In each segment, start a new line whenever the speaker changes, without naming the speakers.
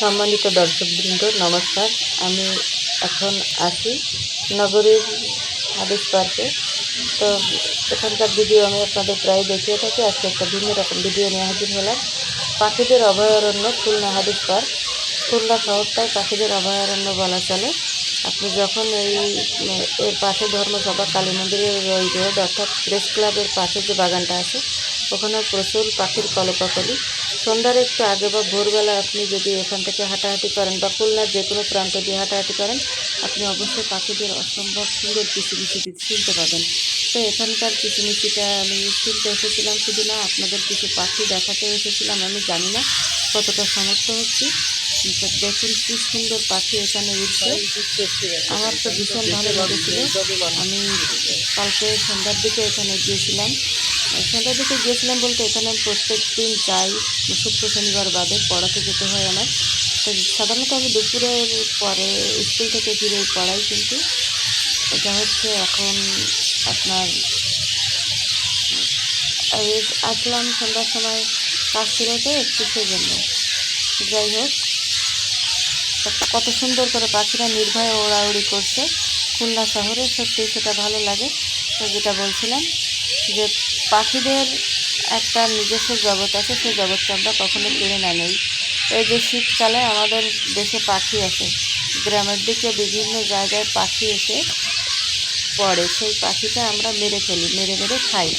সম্মানিত দর্শকবৃন্দ, নমস্কার। আমি এখন আছি নগরীর হাদিস পার্কে। তো এখানকার ভিডিও আমি আপনাদের প্রায় দেখিয়ে থাকি। আজকে একটা ভিন্ন রকম ভিডিও নিয়ে হাজির হলাম। পাখিদের অভয়ারণ্য খুলনা হাদিস পার্ক। খুলনা শহরটাই পাখিদের অভয়ারণ্য বলা চলে। আপনি যখন এই, এর পাশে ধর্মসভা, কালী মন্দিরের ওই রোড অর্থাৎ প্রেস ক্লাবের পাশে যে বাগানটা আছে ওখানে প্রচুর পাখির কলকাকলি। সন্ধ্যার একটু আগে বা ভোরবেলা আপনি যদি এখান থেকে হাঁটাহাঁটি করেন বা খুলনার যে কোনো প্রান্ত দিয়ে হাঁটাহাঁটি করেন, আপনি অবশ্যই পাখিদের অসম্ভব সুন্দর কিচিমিচি শুনতে পাবেন তো এখানকার কিচিমিচিটা আমি শুনতে এসেছিলাম, শুধু না আপনাদের কিছু পাখি দেখাতে এসেছিলাম, আমি জানি না কতটা সমর্থ হচ্ছি। দেখুন কি সুন্দর পাখি এখানে উঠছে। আমার তো ভীষণ ভালো লেগেছিল। আমি কালকে সন্ধ্যার দিকে এখানে গিয়েছিলাম। সন্ধ্যার দিকে গিয়েছিলাম বলতে এখানে প্রত্যেক দিন যাই, শুক্র, শনিবার বাদে পড়াতে যেতে হয় আমার। তো সাধারণত আমি দুপুরের পরে স্কুল থেকে ফিরে পড়াই কিন্তু এটা হচ্ছে এখন আপনার আসলাম সন্ধ্যার সময় কাজ ছিল তো একটু সেজন্য যাই হোক, কত সুন্দর করে পাখিরা নির্ভয়ে ওড়াউড়ি করছে। খুলনা শহরে সত্যি সেটা ভালো লাগে। তো যেটা বলছিলাম যে পাখিদের একটা নিজস্ব জগৎ আছে, সেই জগৎটা আমরা কখনো কেড়ে না নেই। এই যে শীতকালে আমাদের দেশে পাখি আসে, গ্রামের দিকে বিভিন্ন জায়গায় পাখি এসে পড়ে, সেই পাখিটা আমরা মেরে ফেলি, মেরে মেরে খাই।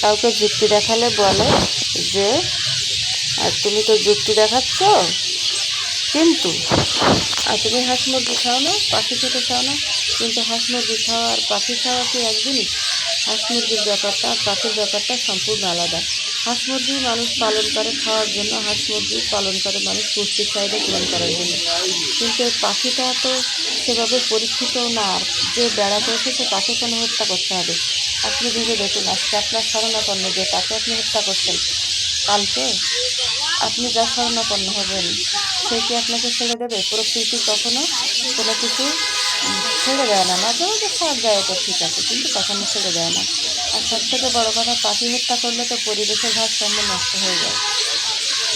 কাউকে যুক্তি দেখালে বলে যে তুমি তো যুক্তি দেখাচ্ছ? কিন্তু, আর তুমি হাঁস মুরগি খাও না, পাখি খেতে খাও না? কিন্তু হাঁস মুরগি খাওয়া আর পাখি খাওয়া কি এক জিনিস হাঁস মুরগির ব্যাপারটা আর পাখির ব্যাপারটা সম্পূর্ণ আলাদা। হাঁস মুরগি মানুষ পালন করে খাওয়ার জন্য হাঁস মুরগি পালন করে মানুষ পুষ্টির চাহিদা পূরণ করার জন্য। কিন্তু পাখিটা তো সেভাবে পরীক্ষিতও না, আর যে বেড়া বেড়াতে সে তাকে কেন হত্যা করতে হবে? আপনি ভেবে দেখুন, আজকে আপনার শরণাপন্ন যে, তাকে আপনি হত্যা করছেন কালকে? আপনি যা শরণাপন্ন হবেন, সে কি আপনাকে ছেড়ে দেবে? প্রকৃতি কখনো কোনো কিছু ছেড়ে দেয় না। মাঝে মাঝে খাওয়ার দেয় এটা ঠিক আছে, কিন্তু কখনো ছেড়ে দেয় না। আর সব থেকে বড় কথা, পাখি হত্যা করলে তো পরিবেশের ভারসাম্য নষ্ট হয়ে যায়।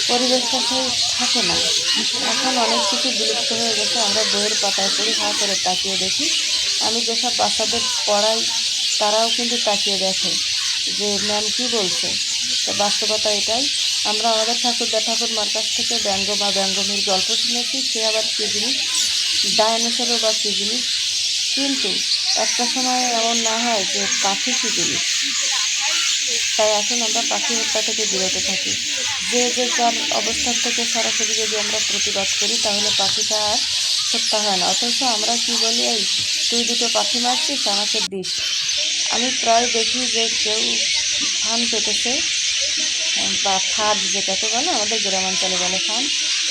পরিবেশটা সেই থাকে না। এখন অনেক কিছু বিলুপ্ত হয়ে গেছে, আমরা বইয়ের পাতায় পড়ি, হা করে তাকিয়ে দেখি। আমি যেসব বাচ্চাদের পড়াই, তারাও কিন্তু তাকিয়ে দেখে যে, ম্যাম কী বলছে? তো বাস্তবতা এটাই। আমরা আমাদের ঠাকুরদা ঠাকুরমার কাছ থেকে ব্যঙ্গ বা ব্যঙ্গমীর গল্প শুনেছি, সে আবার কী জিনিস? ডায়নোসরও বা কী জিনিস? কিন্তু একটা সময় এমন না হয় যে পাখি কী জিনিস। তাই আসুন আমরা পাখি হত্যা থেকে বিরত থাকি। যে যে যার অবস্থান থেকে সরাসরি যদি আমরা প্রতিবাদ করি, তাহলে পাখিটা আর হত্যা হয় না। অথচ আমরা কি বলি, এই, তুই দুটো পাখি মারছিস, আমাকে দিস। আমি প্রায় দেখি যে কেউ ফান পেতেছে, বা ফাঁদ যেটাকে বলে, আমাদের গ্রামাঞ্চলে বলে ফান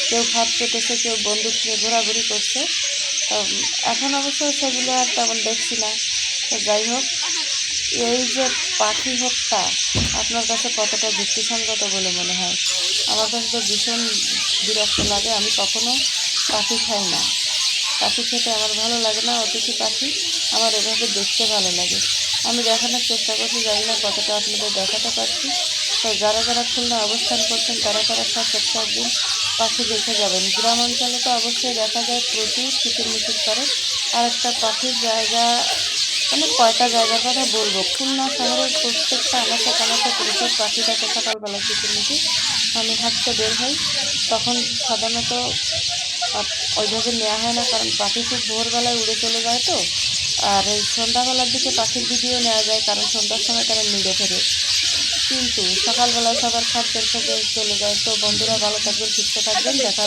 কেউ ফাঁদ পেতেছে, কেউ বন্দুক নিয়ে ঘোরাঘুরি করছে। এখন অবশ্য সেগুলো আর তেমন দেখছি না। যাই হোক, এই যে পাখি হত্যা, আপনার কাছে কতটা যুক্তিসঙ্গত বলে মনে হয়? আমার কাছে তো ভীষণ বিরক্ত লাগে, আমি কখনো পাখি খাই না। পাখি খেতে আমার ভালো লাগে না, অতিথি পাখি আমার এভাবে দেখতে ভালো লাগে। আমি দেখানোর চেষ্টা করছি, জানি না কতটা আপনাদের দেখাতে পারছি। তো যারা যারা খুলনা অবস্থান করছেন, তারা তারা সব একদিন পাখি দেখে যাবেন। গ্রাম অঞ্চলে তো অবশ্যই দেখা যায় প্রচুর কিচির মিচির করে। আর একটা পাখির জায়গা মানে কয়টা জায়গার কথা বলব? খুলনা শহরের প্রত্যেকটা আনাচে কানাচে প্রচুর পাখি থাকে, সকালবেলা কিচিরমিচির আমি হাঁটতে বের হই, তখন সাধারণত ওইভাবে নেওয়া হয় না, কারণ পাখি খুব ভোরবেলায় উড়ে চলে যায় তো। আর সন্ধ্যাবেলার দিকে পাখির ভিডিও নেওয়া যায়, কারণ সন্ধ্যার সময় তারা নিড়ে ফেরে কিন্তু সকালবেলা সবার খাদ্যের সাথে চলে যায়। তো বন্ধুরা ভালো থাকবেন সুস্থ থাকবেন দেখা